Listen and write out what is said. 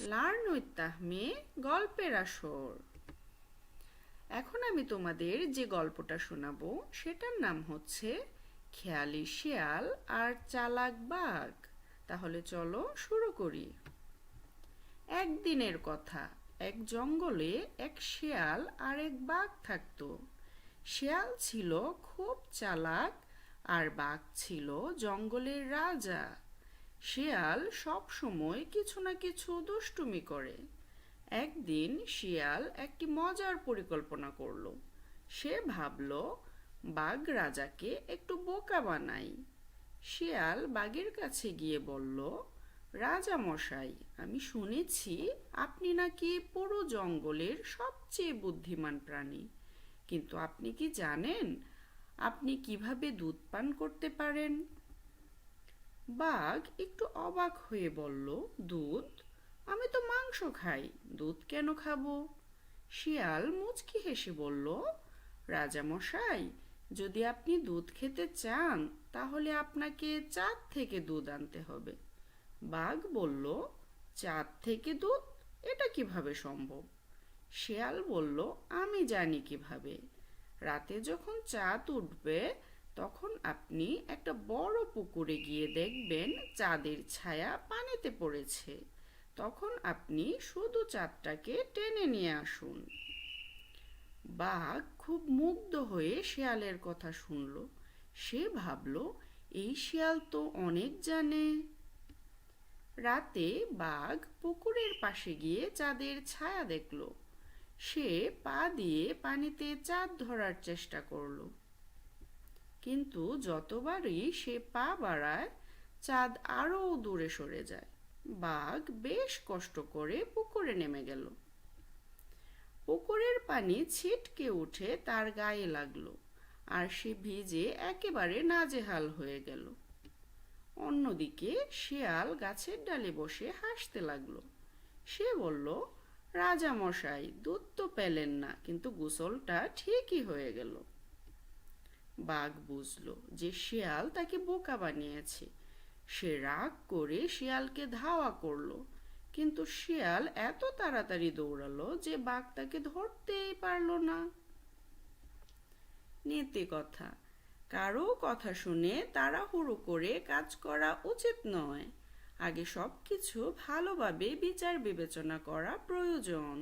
Learn with তাহমে গল্পের আসর। এখন আমি তোমাদের যে গল্পটা শোনাবো, সেটার নাম হচ্ছে খেয়ালি শিয়াল আর চালাক বাঘ। তাহলে চলো শুরু করি। একদিনের কথা, এক জঙ্গলে এক শেয়াল আর এক বাঘ থাকতো। শিয়াল ছিল খুব চালাক আর বাঘ ছিল জঙ্গলের রাজা। শিয়াল সব সময় কিছু না কিছু দুষ্টুমি করে। একদিন শিয়াল একটি মজার পরিকল্পনা করল। সে ভাবল, বাঘ রাজাকে একটু বোকা বানাই। শিয়াল বাঘের কাছে গিয়ে বলল, রাজা মশাই, আমি শুনেছি আপনি নাকি পুরো জঙ্গলের সবচেয়ে বুদ্ধিমান প্রাণী। কিন্তু আপনি কি জানেন, আপনি কীভাবে দুধ পান করতে পারেন? বাঘ একটু অবাক হয়ে বলল, দুধ? আমি তো মাংস খাই, দুধ কেন খাব? শিয়াল মুচকি হেসে বলল, রাজামশাই, যদি আপনি দুধ খেতে চান, তাহলে আপনাকে চাঁদ থেকে দুধ আনতে হবে। বাঘ বলল, চাঁদ থেকে দুধ? এটা কীভাবে সম্ভব? শিয়াল বলল, আমি জানি কীভাবে। রাতে যখন চাঁদ উঠবে তখন আপনি একটা বড় পুকুরে গিয়ে দেখবেন চাঁদের ছায়া পানিতে পড়েছে। তখন আপনি শুধু চাঁদটাকে টেনে নিয়ে আসুন। বাঘ খুব মুগ্ধ হয়ে শিয়ালের কথা শুনল। সে ভাবল, এই শিয়াল তো অনেক জানে। রাতে বাঘ পুকুরের পাশে গিয়ে চাঁদের ছায়া দেখল। সে পা দিয়ে পানিতে চাঁদ ধরার চেষ্টা করল। কিন্তু যতবারই সে পা বাড়ায়, চাঁদ আরও দূরে সরে যায়। বাঘ বেশ কষ্ট করে পুকুরে নেমে গেল। পুকুরের পানি ছিটকে উঠে তার গায়ে লাগল আর সে ভিজে একেবারে নাজেহাল হয়ে গেল। অন্যদিকে শিয়াল গাছের ডালে বসে হাসতে লাগল। সে বলল, রাজামশাই, দুধ তো পেলেন না, কিন্তু গোসলটা ঠিকই হয়ে গেল। বাঘ বুঝল যে শিয়াল তাকে বোকা বানিয়েছে। সে রাগ করে শিয়ালকে ধাওয়া করল, কিন্তু শিয়াল এত তাড়াতাড়ি দৌড়ালো যে বাঘ তাকে ধরতেই পারল না। নীতি কথা, কারও কথা শুনে তাড়াহুড়ো করে কাজ করা উচিত নয়। আগে সব কিছু ভালোভাবে বিচার বিবেচনা করা প্রয়োজন।